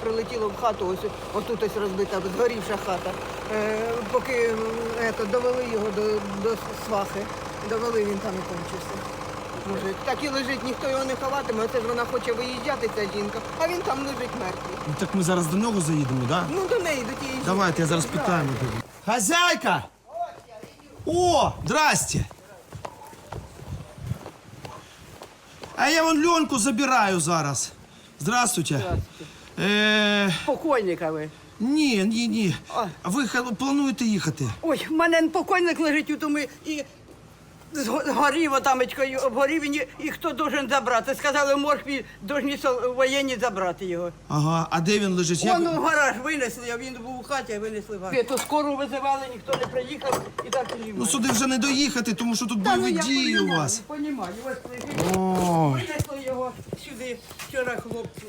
Прилетіло в хату, ось отут ось розбита, згорівша хата. Е, поки ето, довели його до, до свахи, довели він там і кончився. Мужик. Так і лежить, ніхто його не ховатиме, оце ж вона хоче виїжджати, ця жінка, а він там лежить мертвий. Ну так ми зараз до нього заїдемо, да? Ну до неї, до тієї Давайте, я зараз питаю. Хазяйка! О, здрасте! А я вон Ленку забираю зараз. Здравствуйте. Е, Покойника ви. ні, ні, ні. А. А ви плануєте їхати? Ой, в мене покойник лежить у тому і зго- згорів отамечкою, обгорів і, і хто должен забрати. Сказали, в морфі должні сол- воєнні забрати його. Ага, а де він лежить? Як- Вон у гараж винесли, а він був у хаті, а винесли в гараж. То скору визивали, ніхто не приїхав і так і Ну сюди вже не доїхати, тому що тут Та, ну, бойові дії у вас. Понімаю, ось лежить. Ой. Винесли його сюди вчора хлопці.